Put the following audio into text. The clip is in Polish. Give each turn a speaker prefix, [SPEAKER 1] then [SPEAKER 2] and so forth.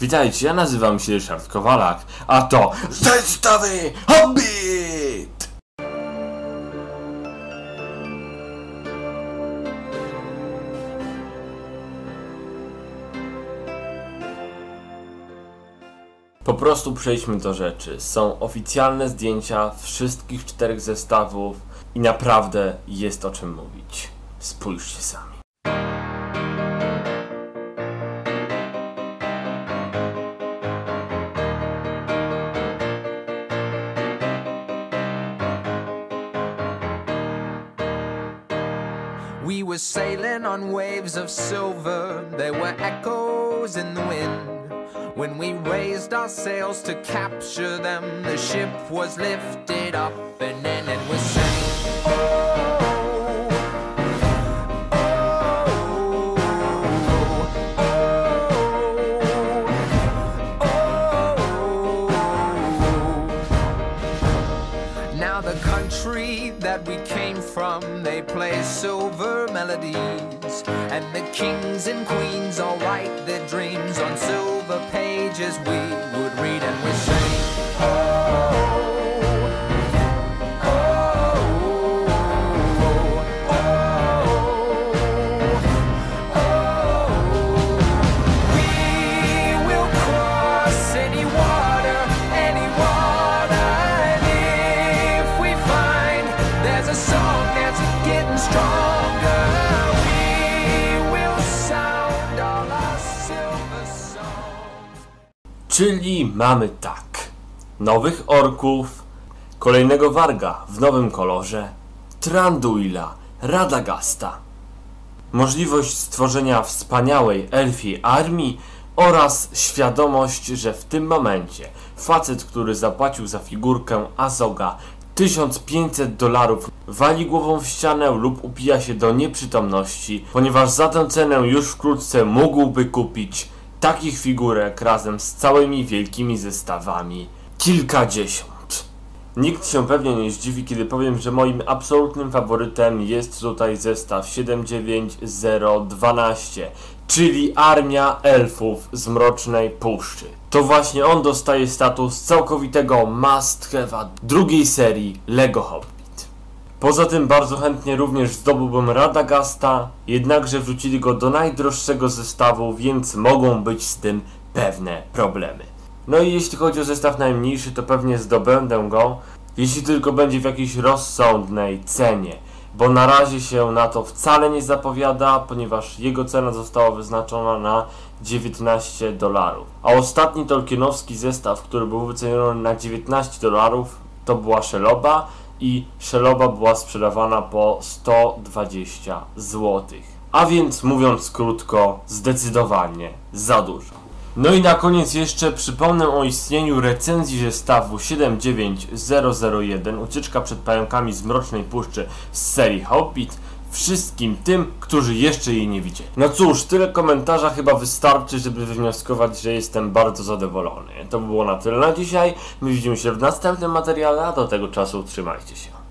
[SPEAKER 1] Witajcie, ja nazywam się Ryszard Kowalak, a to Zestawy Hobbit! Po prostu przejdźmy do rzeczy. Są oficjalne zdjęcia wszystkich czterech zestawów i naprawdę jest o czym mówić. Spójrzcie sami.
[SPEAKER 2] Were sailing on waves of silver, there were echoes in the wind. When we raised our sails to capture them, the ship was lifted up and they play silver melodies. And the kings and queens all write their dreams on silver pages
[SPEAKER 1] Czyli mamy tak. Nowych orków, kolejnego warga w nowym kolorze, Tranduila, Radagasta, możliwość stworzenia wspaniałej elfiej armii oraz świadomość, że w tym momencie facet, który zapłacił za figurkę Azoga 1500 dolarów wali głową w ścianę lub upija się do nieprzytomności, ponieważ za tę cenę już wkrótce mógłby kupić takich figurek razem z całymi wielkimi zestawami kilkadziesiąt. Nikt się pewnie nie zdziwi, kiedy powiem, że moim absolutnym faworytem jest tutaj zestaw 79012, czyli Armia Elfów z Mrocznej Puszczy. To właśnie on dostaje status całkowitego must have'a drugiej serii LEGO Hobbit. Poza tym bardzo chętnie również zdobyłbym Radagasta, jednakże wrzucili go do najdroższego zestawu, więc mogą być z tym pewne problemy. No i jeśli chodzi o zestaw najmniejszy, to pewnie zdobędę go, jeśli tylko będzie w jakiejś rozsądnej cenie, bo na razie się na to wcale nie zapowiada, ponieważ jego cena została wyznaczona na 19 dolarów. A ostatni tolkienowski zestaw, który był wyceniony na 19 dolarów, to była Szeloba i Szeloba była sprzedawana po 120 zł. A więc mówiąc krótko, zdecydowanie za dużo. No i na koniec jeszcze przypomnę o istnieniu recenzji zestawu 79001 Ucieczka przed pająkami z Mrocznej Puszczy z serii Hobbit wszystkim tym, którzy jeszcze jej nie widzieli. No cóż, tyle komentarza chyba wystarczy, żeby wywnioskować, że jestem bardzo zadowolony. To by było na tyle na dzisiaj. My widzimy się w następnym materiale, a do tego czasu trzymajcie się.